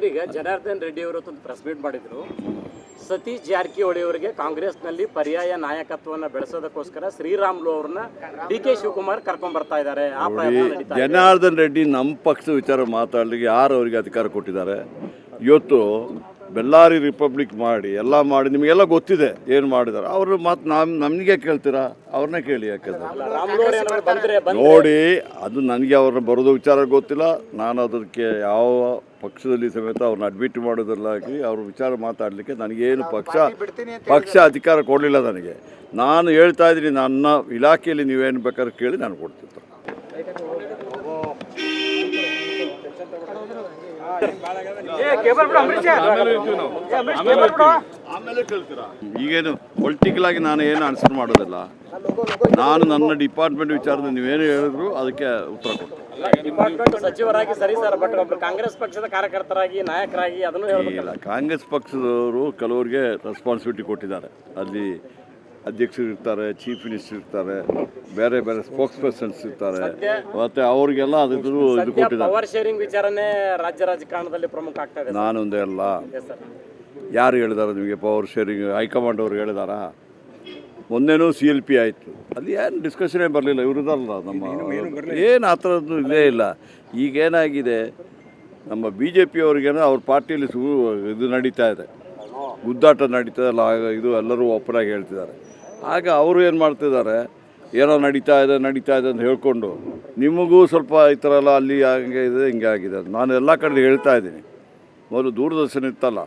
Sir ಈಗ ಜನಾರ್ದನ್ ರೆಡ್ಡಿ ಅವರು ಒಂದು ಪ್ರೆಸ್ ಮೀಟ್ ಮಾಡಿದ್ರು. ಸತೀಶ್ ಜಾರಕಿಹೊಳಿ ಅವರಿಗೆ ಕಾಂಗ್ರೆಸ್ನಲ್ಲಿ ಪರ್ಯಾಯ ನಾಯಕತ್ವವನ್ನು ಬೆಳೆಸೋದಕ್ಕೋಸ್ಕರ ಶ್ರೀರಾಮ್ಲು ಅವ್ರನ್ನ ಡಿ ಕೆ ಶಿವಕುಮಾರ್ ಕರ್ಕೊಂಡ್ ಬರ್ತಾ ಇದ್ದಾರೆ. ಆ ಪ್ರಯತ್ನ ನಡೀತಾ ಇದೆ. ಜನಾರ್ದನ್ ರೆಡ್ಡಿ ನಮ್ಮ ಪಕ್ಷದ ವಿಚಾರ ಮಾತಾಡಲಿಕ್ಕೆ ಯಾರು ಅವರಿಗೆ ಅಧಿಕಾರ ಕೊಟ್ಟಿದ್ದಾರೆ? ಇವತ್ತು ಬೆಳ್ಳಾರಿ ರಿಪಬ್ಲಿಕ್ ಮಾಡಿ ಎಲ್ಲ ಮಾಡಿ ನಿಮಗೆಲ್ಲ ಗೊತ್ತಿದೆ ಏನು ಮಾಡಿದಾರೆ. ಅವರು ಮತ್ತೆ ನಮ್ಮ ನಮಗೆ ಕೇಳ್ತೀರಾ? ಅವ್ರನ್ನ ಕೇಳಿ ಯಾಕಂದ್ರೆ ನೋಡಿ ಅದು ನನಗೆ ಅವ್ರನ್ನ ಬರೋದು ವಿಚಾರ ಗೊತ್ತಿಲ್ಲ. ನಾನು ಅದಕ್ಕೆ ಯಾವ ಪಕ್ಷದಲ್ಲಿ ಸಮೇತ ಅವ್ರನ್ನ ಅಡ್ಮಿಟ್ ಮಾಡೋದಲ್ಲಾಗಿ ಅವ್ರ ವಿಚಾರ ಮಾತಾಡಲಿಕ್ಕೆ ನನಗೇನು ಪಕ್ಷ ಪಕ್ಷ ಅಧಿಕಾರ ಕೊಡಲಿಲ್ಲ ನನಗೆ. ನಾನು ಹೇಳ್ತಾ ಇದ್ದೀನಿ ನನ್ನ ಇಲಾಖೆಯಲ್ಲಿ ನೀವೇನು ಬೇಕಾದ್ರೆ ಕೇಳಿ ನಾನು ಕೊಡ್ತಿದ್ದೆ ಈಗೇನು ಪೊಲಿಟಿಕಲ್ ಆಗಿ ನಾನು ಏನು ಆನ್ಸರ್ ಮಾಡೋದಿಲ್ಲ. ನಾನು ನನ್ನ ಡಿಪಾರ್ಟ್ಮೆಂಟ್ ವಿಚಾರದಲ್ಲಿ ನೀವೇನು ಹೇಳಿದ್ರು ಅದಕ್ಕೆ ಉತ್ತರ ಕೊಡ್ತೀನಿ. ಡಿಪಾರ್ಟ್ಮೆಂಟ್ ಸಚಿವರಾಗಿ ಸರಿ ಸರ್ ಬಟ್ ಒಬ್ಬರು ಕಾಂಗ್ರೆಸ್ ಪಕ್ಷದ ಕಾರ್ಯಕರ್ತರಾಗಿ ನಾಯಕರಾಗಿ ಅದನ್ನು ಇಲ್ಲ ಕಾಂಗ್ರೆಸ್ ಪಕ್ಷದವರು ಕೆಲವರಿಗೆ ರೆಸ್ಪಾನ್ಸಿಬಿಲಿಟಿ ಕೊಟ್ಟಿದ್ದಾರೆ. ಅಲ್ಲಿ ಅಧ್ಯಕ್ಷರು ಇರ್ತಾರೆ ಚೀಫ್ ಮಿನಿಸ್ಟರ್ ಇರ್ತಾರೆ ಬೇರೆ ಬೇರೆ ಸ್ಪೋಕ್ಸ್ ಪರ್ಸನ್ಸ್ ಇರ್ತಾರೆ ಮತ್ತೆ ಅವ್ರಿಗೆಲ್ಲ ಅದ್ರ ಇದು ಕೊಟ್ಟಿದ್ದಾರೆ. ಪವರ್ ಶೇರಿಂಗ್ ವಿಚಾರನೇ ರಾಜ್ಯ ರಾಜಕಾರಣದಲ್ಲಿ ಪ್ರಮುಖ ಆಗ್ತಾ ಇದೆ ನಾನೊಂದೇ ಅಲ್ಲ. ಯಾರು ಹೇಳಿದಾರೆ ನಿಮಗೆ ಪವರ್ ಶೇರಿಂಗ್ ಹೈಕಮಾಂಡ್ ಅವ್ರು ಹೇಳಿದಾರಾ? ಮೊನ್ನೆನೂ ಸಿ ಎಲ್ ಪಿ ಆಯಿತು. ಅಲ್ಲಿ ಏನು ಡಿಸ್ಕಷನೇ ಬರಲಿಲ್ಲ? ಇವ್ರದಲ್ಲ ನಮ್ಮ ಏನು ಆ ಥರದ್ದು ಇದೇ ಇಲ್ಲ. ಈಗೇನಾಗಿದೆ ನಮ್ಮ ಬಿ ಜೆ ಪಿಯವ್ರಿಗೇನೋ ಅವ್ರ ಪಾರ್ಟಿಯಲ್ಲಿ ಸು ಇದು ನಡೀತಾ ಇದೆ. ಗುದ್ದಾಟ ನಡೀತಾ ಇಲ್ಲ ಆಗ ಇದು ಎಲ್ಲರೂ ಓಪನ್ ಆಗಿ ಹೇಳ್ತಿದ್ದಾರೆ. ಆಗ ಅವರು ಏನು ಮಾಡ್ತಿದ್ದಾರೆ? ಏನೋ ನಡೀತಾ ಇದೆ ನಡೀತಾ ಇದೆ ಅಂತ ಹೇಳ್ಕೊಂಡು ನಿಮಗೂ ಸ್ವಲ್ಪ ಈ ಥರ ಎಲ್ಲ ಅಲ್ಲಿ ಹಂಗೆ ಇದೆ ಹಿಂಗೆ ಆಗಿದೆ. ನಾನು ಎಲ್ಲ ಕಡೆ ಹೇಳ್ತಾ ಇದ್ದೀನಿ. ಮೊದಲು ದೂರದರ್ಶನ ಇತ್ತಲ್ಲ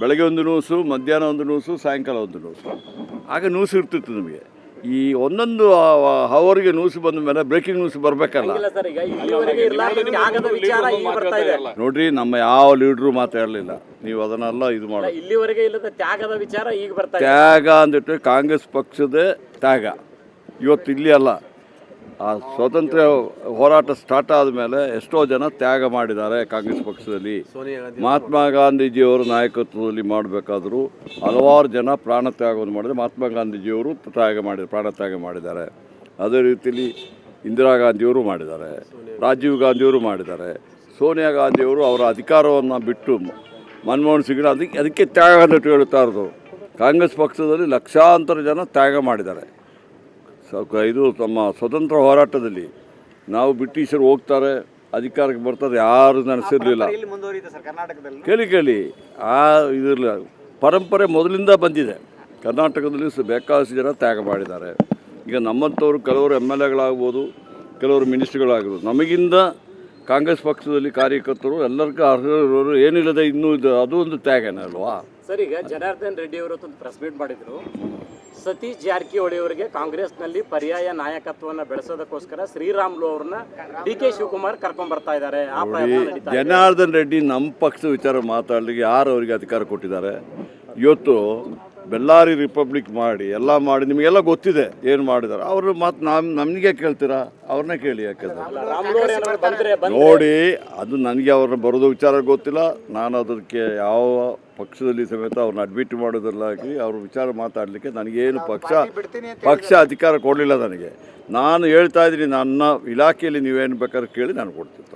ಬೆಳಗ್ಗೆ ಒಂದು ನ್ಯೂಸು ಮಧ್ಯಾಹ್ನ ಒಂದು ನ್ಯೂಸು ಸಾಯಂಕಾಲ ಒಂದು ನ್ಯೂಸು. ಆಗ ನ್ಯೂಸ್ ಇರ್ತಿತ್ತು ನಿಮಗೆ. ಈ ಒಂದೊಂದು ಅವರಿಗೆ ನ್ಯೂಸ್ ಬಂದ ಮೇಲೆ ಬ್ರೇಕಿಂಗ್ ನ್ಯೂಸ್ ಬರಬೇಕಲ್ಲ. ನೋಡ್ರಿ ನಮ್ಮ ಯಾವ ಲೀಡ್ರು ಮಾತಾಡಲಿಲ್ಲ. ನೀವು ಅದನ್ನೆಲ್ಲ ಇದು ಮಾಡಿ ಇಲ್ಲಿವರೆಗೆ ಇಲ್ಲದ ತ್ಯಾಗದ ವಿಚಾರ ಈಗ ಬರ್ತಾ ತ್ಯಾಗ ಅಂದಿಟ್ಟು ಕಾಂಗ್ರೆಸ್ ಪಕ್ಷದ ತ್ಯಾಗ. ಇವತ್ತು ಇಲ್ಲಿ ಅಲ್ಲ. ಆ ಸ್ವಾತಂತ್ರ್ಯ ಹೋರಾಟ ಸ್ಟಾರ್ಟ್ ಆದಮೇಲೆ ಎಷ್ಟೋ ಜನ ತ್ಯಾಗ ಮಾಡಿದ್ದಾರೆ ಕಾಂಗ್ರೆಸ್ ಪಕ್ಷದಲ್ಲಿ. ಮಹಾತ್ಮ ಗಾಂಧೀಜಿಯವರು ನಾಯಕತ್ವದಲ್ಲಿ ಮಾಡಬೇಕಾದರೂ ಹಲವಾರು ಜನ ಪ್ರಾಣ ತ್ಯಾಗವನ್ನು ಮಾಡಿದರೆ ಮಹಾತ್ಮ ಗಾಂಧೀಜಿಯವರು ತ್ಯಾಗ ಮಾಡಿ ಪ್ರಾಣ ತ್ಯಾಗ ಮಾಡಿದ್ದಾರೆ. ಅದೇ ರೀತಿಯಲ್ಲಿ ಇಂದಿರಾ ಗಾಂಧಿಯವರು ಮಾಡಿದ್ದಾರೆ. ರಾಜೀವ್ ಗಾಂಧಿಯವರು ಮಾಡಿದ್ದಾರೆ. ಸೋನಿಯಾ ಗಾಂಧಿಯವರು ಅವರ ಅಧಿಕಾರವನ್ನು ಬಿಟ್ಟು ಮನಮೋಹನ್ ಸಿಂಗ್ ಅದಕ್ಕೆ ಅದಕ್ಕೆ ತ್ಯಾಗ ಅಂತ ಹೇಳ್ತಾ ಇರೋದು. ಕಾಂಗ್ರೆಸ್ ಪಕ್ಷದಲ್ಲಿ ಲಕ್ಷಾಂತರ ಜನ ತ್ಯಾಗ ಮಾಡಿದ್ದಾರೆ. ಇದು ತಮ್ಮ ಸ್ವತಂತ್ರ ಹೋರಾಟದಲ್ಲಿ ನಾವು ಬ್ರಿಟಿಷರು ಹೋಗ್ತಾರೆ ಅಧಿಕಾರಕ್ಕೆ ಬರ್ತಾರೆ ಯಾರು ನೆನೆಸಿರಲಿಲ್ಲ. ಕೇಳಿ ಕೇಳಿ. ಆ ಇದಿರಲಿಲ್ಲ ಪರಂಪರೆ ಮೊದಲಿಂದ ಬಂದಿದೆ. ಕರ್ನಾಟಕದಲ್ಲಿ ಸ- ಬೇಕಾದಷ್ಟು ಜನ ತ್ಯಾಗ ಮಾಡಿದ್ದಾರೆ. ಈಗ ನಮ್ಮಂಥವ್ರು ಕೆಲವರು ಎಂ ಎಲ್ ಎಗಳಾಗ್ಬೋದು ಕೆಲವರು ಮಿನಿಸ್ಟ್ರಿಗಳಾಗ್ಬೋದು ನಮಗಿಂದ ಕಾಂಗ್ರೆಸ್ ಪಕ್ಷದಲ್ಲಿ ಕಾರ್ಯಕರ್ತರು ಎಲ್ಲರಿಗೂ ಅರ್ಹರು ಏನಿಲ್ಲದೆ ಇನ್ನೂ ಇದು ಅದು ಒಂದು ತ್ಯಾಗನೇ ಅಲ್ವಾ? ಸರ್ ಈಗ ಜನಾರ್ದನ್ ರೆಡ್ಡಿ ಅವರು ಪ್ರೆಸ್ ಮೀಟ್ ಮಾಡಿದ್ರು. ಸತೀಶ್ ಜಾರಕಿಹೊಳಿ ಅವರಿಗೆ ಕಾಂಗ್ರೆಸ್ನಲ್ಲಿ ಪರ್ಯಾಯ ನಾಯಕತ್ವವನ್ನು ಬೆಳೆಸೋದಕ್ಕೋಸ್ಕರ ಶ್ರೀರಾಮ್ಲು ಅವ್ರನ್ನ ಡಿ ಕೆ ಶಿವಕುಮಾರ್ ಕರ್ಕೊಂಡ್ ಬರ್ತಾ ಇದ್ದಾರೆ. ಆ ಪ್ರಯತ್ನ ನಡೀತಾ ಇದೆ. ಜನಾರ್ದನ್ ರೆಡ್ಡಿ ನಮ್ಮ ಪಕ್ಷದ ವಿಚಾರ ಮಾತಾಡಲಿಕ್ಕೆ ಯಾರು ಅವರಿಗೆ ಅಧಿಕಾರ ಕೊಟ್ಟಿದ್ದಾರೆ? ಇವತ್ತು ಬೆಳ್ಳಾರಿ ರಿಪಬ್ಲಿಕ್ ಮಾಡಿ ಎಲ್ಲ ಮಾಡಿ ನಿಮಗೆಲ್ಲ ಗೊತ್ತಿದೆ ಏನು ಮಾಡಿದಾರೆ. ಅವರು ಮತ್ತೆ ನಮ್ಮ ನಮಗೆ ಕೇಳ್ತೀರಾ? ಅವ್ರನ್ನೇ ಕೇಳಿ ಯಾಕಂದ್ರೆ ನೋಡಿ ಅದು ನನಗೆ ಅವ್ರನ್ನ ಬರೋದು ವಿಚಾರ ಗೊತ್ತಿಲ್ಲ. ನಾನು ಅದಕ್ಕೆ ಯಾವ ಪಕ್ಷದಲ್ಲಿ ಸಮೇತ ಅವ್ರನ್ನ ಅಡ್ಮಿಟ್ ಮಾಡೋದಲ್ಲಾಗಿ ಅವ್ರ ವಿಚಾರ ಮಾತಾಡಲಿಕ್ಕೆ ನನಗೇನು ಪಕ್ಷ ಪಕ್ಷ ಅಧಿಕಾರ ಕೊಡಲಿಲ್ಲ ನನಗೆ. ನಾನು ಹೇಳ್ತಾ ಇದ್ದೀನಿ ನನ್ನ ಇಲಾಖೆಯಲ್ಲಿ ನೀವೇನು ಬೇಕಾದ್ರೆ ಕೇಳಿ ನಾನು ಕೊಡ್ತಿದ್ದೆ